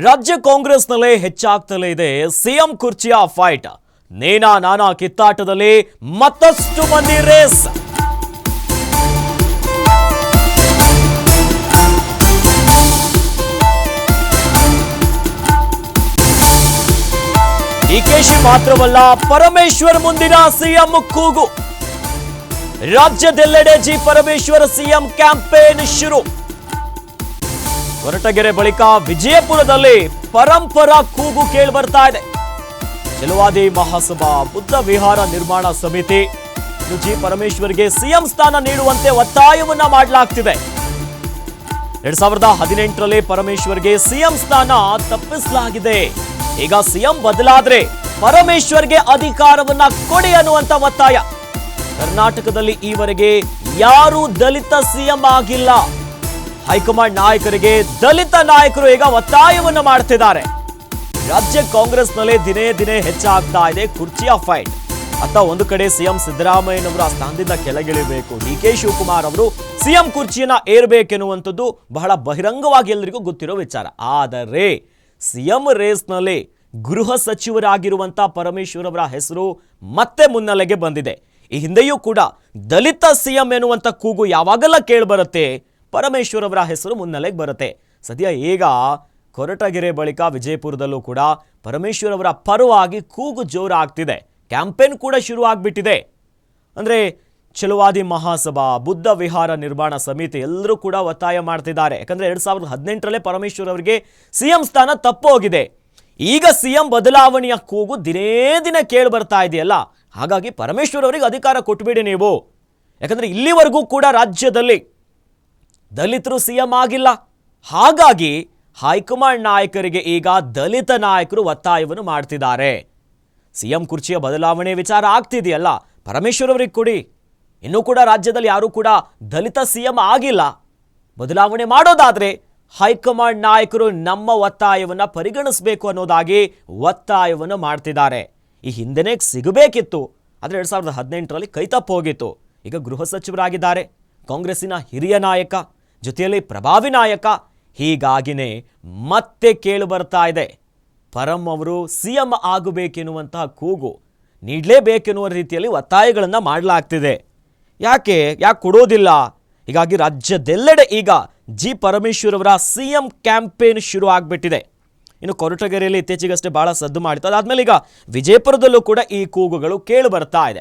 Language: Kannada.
ರಾಜ್ಯ ಕಾಂಗ್ರೆಸ್ನಲ್ಲೇ ಹೆಚ್ಚಾಗ್ತಲೇ ಇದೆ ಸಿಎಂ ಕುರ್ಚಿಯ ಫೈಟ್ ನೇನಾ ನಾನಾ ಕಿತ್ತಾಟದಲ್ಲಿ ಮತ್ತಷ್ಟು ಮಂದಿ ರೇಸ್ ಡಿಕೆಶಿ ಮಾತ್ರವಲ್ಲ, ಪರಮೇಶ್ವರ್ ಮುಂದಿನ ಸಿಎಂ ಕೂಗು. ರಾಜ್ಯದೆಲ್ಲೆಡೆ ಜಿ ಪರಮೇಶ್ವರ್ ಸಿಎಂ ಕ್ಯಾಂಪೇನ್ ಶುರು. ಹೊರಟಗೆರೆ ಬಳಿಕ ವಿಜಯಪುರದಲ್ಲಿ ಪರಂಪರಾ ಕೂಗು ಕೇಳಿ ಬರ್ತಾ ಇದೆ. ಜಲವಾದಿ ಮಹಾಸಭಾ ಬುದ್ಧ ವಿಹಾರ ನಿರ್ಮಾಣ ಸಮಿತಿ ಜಿ ಪರಮೇಶ್ವರ್ಗೆ ಸಿಎಂ ಸ್ಥಾನ ನೀಡುವಂತೆ ಒತ್ತಾಯವನ್ನ ಮಾಡಲಾಗ್ತಿದೆ. ಎರಡ್ ಸಾವಿರದ ಹದಿನೆಂಟರಲ್ಲಿ ಪರಮೇಶ್ವರ್ಗೆ ಸಿಎಂ ಸ್ಥಾನ ತಪ್ಪಿಸಲಾಗಿದೆ. ಈಗ ಸಿಎಂ ಬದಲಾದ್ರೆ ಪರಮೇಶ್ವರ್ಗೆ ಅಧಿಕಾರವನ್ನ ಕೊಡಿ ಅನ್ನುವಂತ ಒತ್ತಾಯ. ಕರ್ನಾಟಕದಲ್ಲಿ ಈವರೆಗೆ ಯಾರೂ ದಲಿತ ಸಿಎಂ ಆಗಿಲ್ಲ. ಹೈಕಮಾಂಡ್ ನಾಯಕರಿಗೆ ದಲಿತ ನಾಯಕರು ಈಗ ಒತ್ತಾಯವನ್ನು ಮಾಡುತ್ತಿದ್ದಾರೆ. ರಾಜ್ಯ ಕಾಂಗ್ರೆಸ್ನಲ್ಲಿ ದಿನೇ ದಿನೇ ಹೆಚ್ಚಾಗ್ತಾ ಇದೆ ಕುರ್ಚಿಯ ಫೈಟ್. ಅಂತ ಒಂದು ಕಡೆ ಸಿಎಂ ಸಿದ್ದರಾಮಯ್ಯನವರು ಆ ಸ್ಥಾನದಿಂದ ಕೆಳಗಿಳಿಬೇಕು. ಡಿ ಕೆ ಶಿವಕುಮಾರ್ ಅವರು ಸಿಎಂ ಕುರ್ಚಿಯನ್ನ ಏರ್ಬೇಕೆನ್ನುವಂಥದ್ದು ಬಹಳ ಬಹಿರಂಗವಾಗಿ ಎಲ್ಲರಿಗೂ ಗೊತ್ತಿರೋ ವಿಚಾರ. ಆದರೆ ಸಿಎಂ ರೇಸ್ನಲ್ಲಿ ಗೃಹ ಸಚಿವರಾಗಿರುವಂಥ ಪರಮೇಶ್ವರ್ ಅವರ ಹೆಸರು ಮತ್ತೆ ಮುನ್ನೆಲೆಗೆ ಬಂದಿದೆ. ಈ ಹಿಂದೆಯೂ ಕೂಡ ದಲಿತ ಸಿಎಂ ಎನ್ನುವಂಥ ಕೂಗು ಯಾವಾಗಲ್ಲ ಕೇಳಿಬರುತ್ತೆ? ಪರಮೇಶ್ವರ್ ಅವರ ಹೆಸರು ಮುನ್ನೆಲೆಗೆ ಬರುತ್ತೆ. ಸದ್ಯ ಈಗ ಕೊರಟಗೆರೆ ಬಳಿಕ ವಿಜಯಪುರದಲ್ಲೂ ಕೂಡ ಪರಮೇಶ್ವರ್ ಅವರ ಪರವಾಗಿ ಕೂಗು ಜೋರಾಗ್ತಿದೆ. ಕ್ಯಾಂಪೇನ್ ಕೂಡ ಶುರು ಆಗಿಬಿಟ್ಟಿದೆ. ಅಂದರೆ ಚಲುವಾದಿ ಮಹಾಸಭಾ, ಬುದ್ಧ ವಿಹಾರ ನಿರ್ಮಾಣ ಸಮಿತಿ ಎಲ್ಲರೂ ಕೂಡ ಒತ್ತಾಯ ಮಾಡ್ತಿದ್ದಾರೆ. ಯಾಕಂದರೆ ಎರಡು ಸಾವಿರದ ಹದಿನೆಂಟರಲ್ಲೇ ಪರಮೇಶ್ವರ್ ಅವರಿಗೆ ಸಿಎಂ ಸ್ಥಾನ ತಪ್ಪು ಹೋಗಿದೆ. ಈಗ ಸಿಎಂ ಬದಲಾವಣೆಯ ಕೂಗು ದಿನೇ ದಿನ ಕೇಳಿ ಬರ್ತಾ ಇದೆಯಲ್ಲ? ಹಾಗಾಗಿ ಪರಮೇಶ್ವರ್ ಅವರಿಗೆ ಅಧಿಕಾರ ಕೊಟ್ಬಿಡಿ ನೀವು. ಯಾಕಂದರೆ ಇಲ್ಲಿವರೆಗೂ ಕೂಡ ರಾಜ್ಯದಲ್ಲಿ ದಲಿತರು ಸಿಎಂ ಆಗಿಲ್ಲ. ಹಾಗಾಗಿ ಹೈಕಮಾಂಡ್ ನಾಯಕರಿಗೆ ಈಗ ದಲಿತ ನಾಯಕರು ಒತ್ತಾಯವನ್ನು ಮಾಡ್ತಿದ್ದಾರೆ. ಸಿಎಂ ಕುರ್ಚಿಯ ಬದಲಾವಣೆ ವಿಚಾರ ಆಗ್ತಿದೆಯಲ್ಲ, ಪರಮೇಶ್ವರ್ ಅವರಿಗೆ ಕೊಡಿ. ಇನ್ನೂ ಕೂಡ ರಾಜ್ಯದಲ್ಲಿ ಯಾರೂ ಕೂಡ ದಲಿತ ಸಿಎಂ ಆಗಿಲ್ಲ. ಬದಲಾವಣೆ ಮಾಡೋದಾದ್ರೆ ಹೈಕಮಾಂಡ್ ನಾಯಕರು ನಮ್ಮ ಒತ್ತಾಯವನ್ನು ಪರಿಗಣಿಸಬೇಕು ಅನ್ನೋದಾಗಿ ಒತ್ತಾಯವನ್ನು ಮಾಡ್ತಿದ್ದಾರೆ. ಈ ಹಿಂದೆನೇ ಸಿಗಬೇಕಿತ್ತು. ಆದರೆ ಎರಡು ಸಾವಿರದ ಹದಿನೆಂಟರಲ್ಲಿ ಕೈತಪ್ಪ ಹೋಗಿತ್ತು. ಈಗ ಗೃಹ ಸಚಿವರಾಗಿದ್ದಾರೆ. ಕಾಂಗ್ರೆಸ್ಸಿನ ಹಿರಿಯ ನಾಯಕ. ಜೊತೆಯಲ್ಲಿ ಪ್ರಭಾವಿ ನಾಯಕ ಹೀಗಾಗಿನೇ ಮತ್ತೆ ಕೇಳು ಬರ್ತಾ ಇದೆ. ಪರಂ ಅವರು ಸಿ ಎಂ ಆಗಬೇಕೆನ್ನುವಂತಹ ಕೂಗು ನೀಡಲೇಬೇಕೆನ್ನುವ ರೀತಿಯಲ್ಲಿ ಒತ್ತಾಯಗಳನ್ನು ಮಾಡಲಾಗ್ತಿದೆ. ಯಾಕೆ? ಯಾಕೆ ಕೊಡೋದಿಲ್ಲ? ಹೀಗಾಗಿ ರಾಜ್ಯದೆಲ್ಲೆಡೆ ಈಗ ಜಿ ಪರಮೇಶ್ವರ್ ಅವರ ಸಿ ಎಂ ಕ್ಯಾಂಪೇನ್ ಶುರು ಆಗಿಬಿಟ್ಟಿದೆ. ಇನ್ನು ಕೊರಟಗೆರೆಯಲ್ಲಿ ಇತ್ತೀಚೆಗಷ್ಟೇ ಭಾಳ ಸದ್ದು ಮಾಡಿತ್ತು. ಅದಾದಮೇಲೆ ಈಗ ವಿಜಯಪುರದಲ್ಲೂ ಕೂಡ ಈ ಕೂಗುಗಳು ಕೇಳಿ ಬರ್ತಾ ಇದೆ.